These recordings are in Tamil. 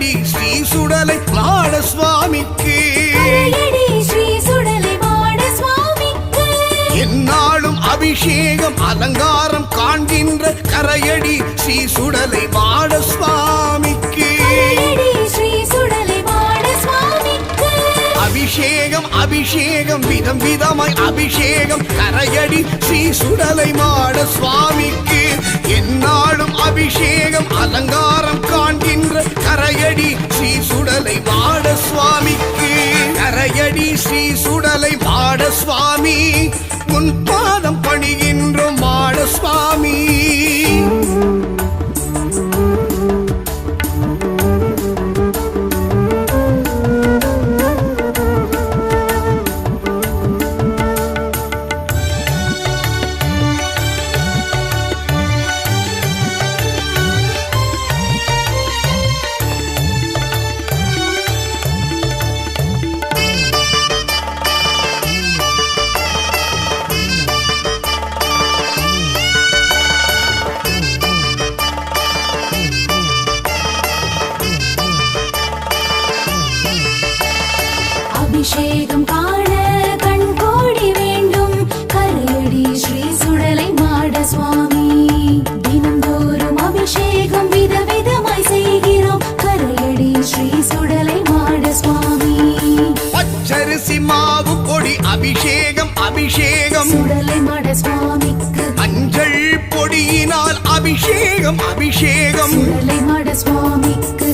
கரையடி ஸ்ரீ சுடலை மாட சுவாமிக்கு என்னாலும் அபிஷேகம் அலங்காரம் காண்கின்ற கரையடி ஸ்ரீ சுடலை மாட சுவாமிக்கு அபிஷேகம் விதம் விதமாய் அபிஷேகம். கரையடி ஸ்ரீ சுடலை மாட சுவாமிக்கு என்னாலும் அபிஷேகம். அலங்காரம் காண்கின்ற கரையடி ஸ்ரீ சுடலை மாட சுவாமிக்கு. கரையடி ஸ்ரீ சுடலை மாட சுவாமி உன் பாதம் பணிகின்றோம் அபிஷேகம் காண கண் கோடி வேண்டும். கரையடி ஸ்ரீ சுடலை மாட சுவாமி. தினந்தோறும் அபிஷேகம் விதவிதமாய் செய்கிறோம். கரையடி ஸ்ரீ சுடலை மாட சுவாமி. பச்சரிசி மாவு பொடி அபிஷேகம் அபிஷேகம். சுடலை மாட சுவாமிக்கு மஞ்சள் பொடியினால் அபிஷேகம் அபிஷேகம். சுடலை மாட சுவாமிக்கு.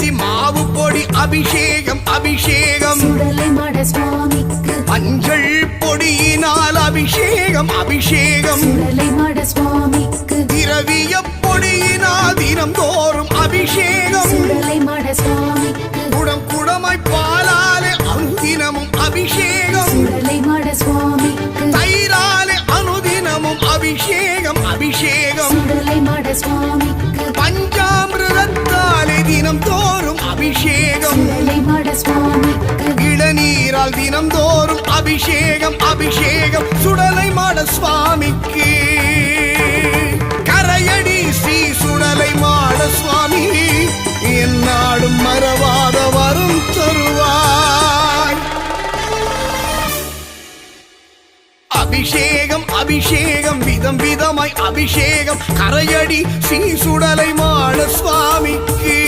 பச்சரிசி மாவு பொடி அபிஷேகம் அபிஷேகம். மஞ்சள் பொடியினால் அபிஷேகம் அபிஷேகம். திரவிய பொடியினால் தினம் தோறும் அபிஷேகம் குடம் குடமாய் பாலாலே அனுதினமும் அபிஷேகம். தயிராலே அனுதினமும் அபிஷேகம் அபிஷேகம். சுடலை அபிஷேகம். இளநீரால் தினம்தோறும் அபிஷேகம் அபிஷேகம். சுடலை மாட சுவாமிக்கு. கரையடி ஸ்ரீ சுடலை மாட சுவாமி என்னாடும் மறவாத வரும் தருவாய். அபிஷேகம் அபிஷேகம் விதம் விதமாய் அபிஷேகம். கரையடி ஸ்ரீ சுடலை மாட சுவாமிக்கு.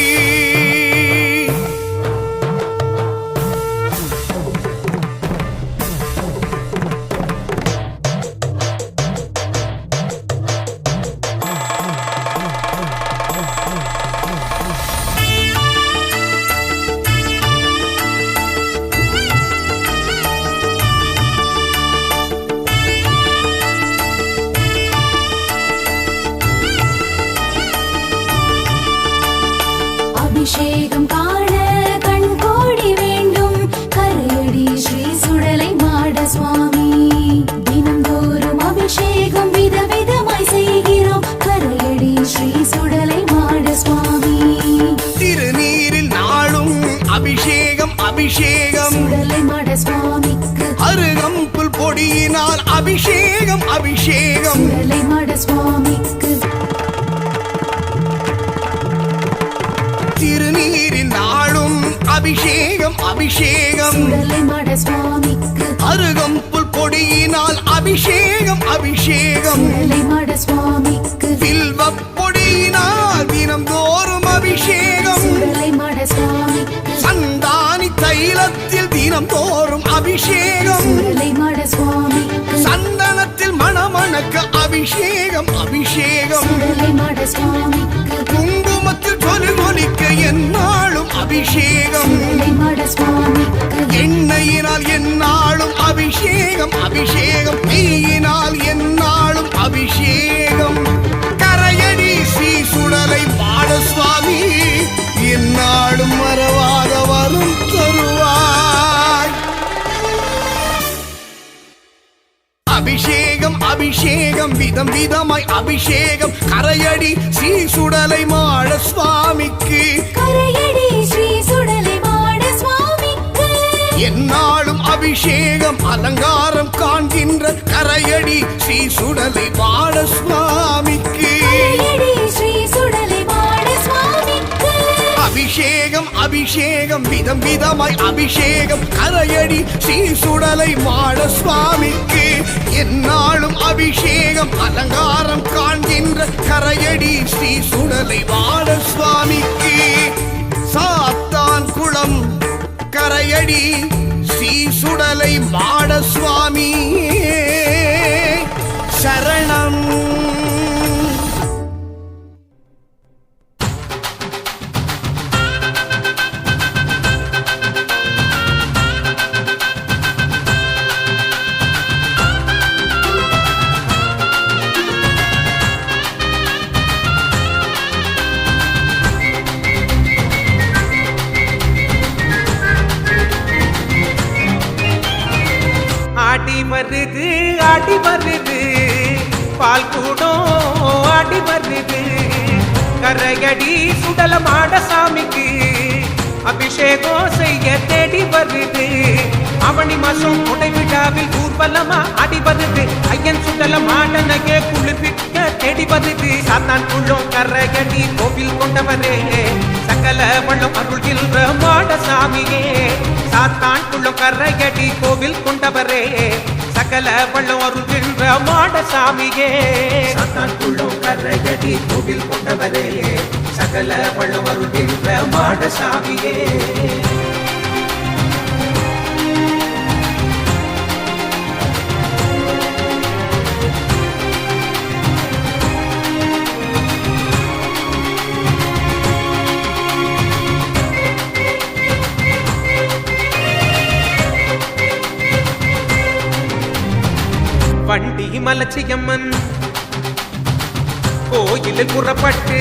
சுவாமிக்கு திருநீரில் நாளும் அபிஷேகம் அபிஷேகம். சுவாமிக்கு அருகம்புல் பொடியினால் அபிஷேகம் அபிஷேகம். வில்வ பொடியினால் தினம் தோறும் அபிஷேகம். சந்தானி தைலத்தில் தினம் தோறும் அபிஷேகம். சுடலை மாட சுவாமிக்கு மணமணக்க அபிஷேகம் அபிஷேகம். குங்குமத்தில் ஜொலி ஜொலிக்க என்னாலும் அபிஷேகம். எண்ணெயினால் என்னாலும் அபிஷேகம் அபிஷேகம். நெய்யினால் அபிஷேகம் விதம் விதமாய் அபிஷேகம். கரையடி ஸ்ரீ சுடலை மாட சுவாமிக்கு. கரையடி ஸ்ரீ சுடலை மாட சுவாமிக்கு. என்னாலும் அபிஷேகம் அலங்காரம் காண்கின்ற கரையடி ஸ்ரீ சுடலை மாட சுவாமிக்கு. அபிஷேகம் விதம் விதமாய் அபிஷேகம். கரையடி ஸ்ரீ சுடலை மாட சுவாமிக்கு என்னாலும் அபிஷேகம். அலங்காரம் காண்கின்ற கரையடி ஸ்ரீ சுடலை மாட சுவாமிக்கு. சாத்தான் குளம் கரையடி ஸ்ரீ சுடலை மாட சுவாமி வருது ஆடி வருது பால் கூடம் ஆடி வருது கரையடி சுடல மாட சாமிக்கு அபிஷேகம் செய்ய தேடி வருது. அவனி மாசம் கொடை விழாவில் ஊர்வலமா ஆடி வருது ஐயன் சுடல மாடனையே குளிர்விக்க தேடி வருது. சாத்தான் குள்ளம் கரகடி கோவில் கொண்டவரே. சகல வள்ளம் அருள்கின்ற மாட சாமியே. சாத்தான் குள்ளம் கரகடி கோவில் கொண்டவரே. சகல வள்ளம் அருள்கின்ற மாடசாமியே. சாமியே சாத்தான் கரையடி கோவில் கொண்டவரே. சகல வள்ளம் அருள்கின்ற மாடசாமியே. மலச்சியம்மன். கோயிலில் புறப்பட்டு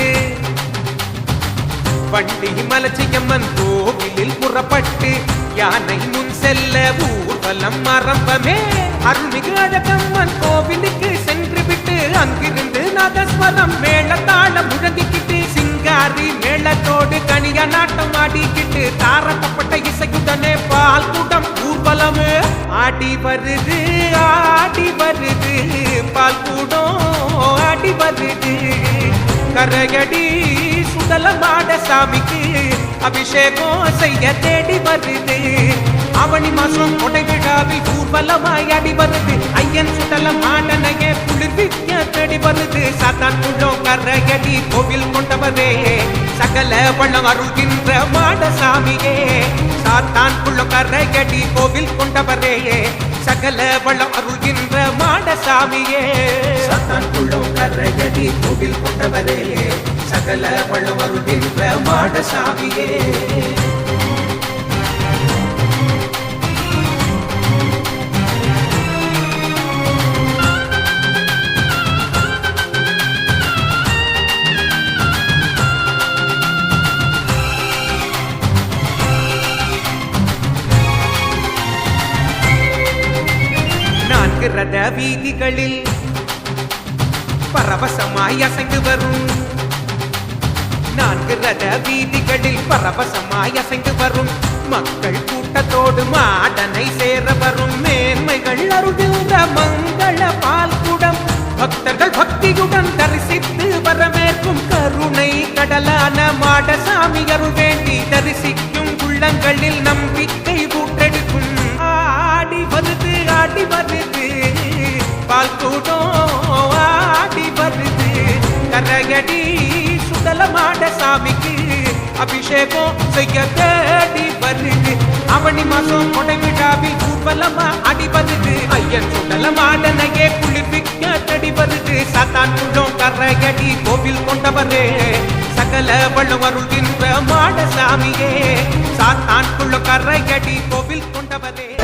வண்டி மலச்சியம்மன் கோவிலில் புறப்பட்டு யானை முன் செல்ல ஊர்வலம் ஆரம்பமே. அருள்மிகு அழகம்மன் கோவிலுக்கு சென்று விட்டு அங்கிருந்து நாதஸ்வரம் மேளத்தாளம் முழங்கிக்கிட்டு சிங்காரி மேளத்தோடு கனியா நாட்டம் ஆடிக்கிட்டு தாரப்பட்ட இசையுடனே பால் கூட்டம் ஊர்வலமே. ஆடி வருது ஆடி வருது பால் கூடும் ஆடி வருது. கரையடி சுடல மாட சாமிக்கு அபிஷேகம் செய்ய தேடி வருது. அவனி மாசம் கொடை விழாவில் ஊர்வலமாய் அடி வருது. ஐயன் சுடல மாடனையே குளிர்விக்க தேடி வருது. சாத்தான் குள்ளம் கரையடி கோவில் கொண்டவரே. சகல வண்ணம் அருள்கின்ற மாடசாமியே. சாத்தான் குள்ளம் கரையடி கோவில் கொண்டவரே சகல வள்ளம் அருள்கின்ற மாடசாமியே. சாத்தான் குள்ளம் கரையடி கோவில் கொண்டவரே சகல வள்ளம் அருள்கின்ற மாடசாமியே. சாமியே வீதிகளில் பரவசமாய் அசைந்து வரும். நான்கு ரத வீதிகளில் பரவசமாய் அசைந்து வரும். மக்கள் கூட்டத்தோடு மாடனை சேர வரும். மேன்மைகள் அருகின்ற மங்கள பால்குடம். பக்தர்கள் பக்தியுடன் தரிசித்து வரவேற்கும் கருணை கடலான மாடசாமி அருள் வேண்டி தரிசிக்கும் உள்ளங்களில் நம்பிக்கை ஊற்றெடுக்கும். ஆடி வருது ஆடி வருது. சுடல மாட சாமிக்கு அபிஷேகம் செய்ய தேடி வருது. அவனி மாசம் கொடை கூப்பலமா ஊர்வலமா அடி வருது ஐயன் சுடல மாடனையே குளிப்பிக்க தேடி வருது சாத்தான் குள்ளம் கரையடி கோவில் கொண்டவரே. சகல வள்ளுவருள் அருள்கின்ற மாட சாமியே. சாத்தான் குள்ள கரையடி கோவில் கொண்டவரே.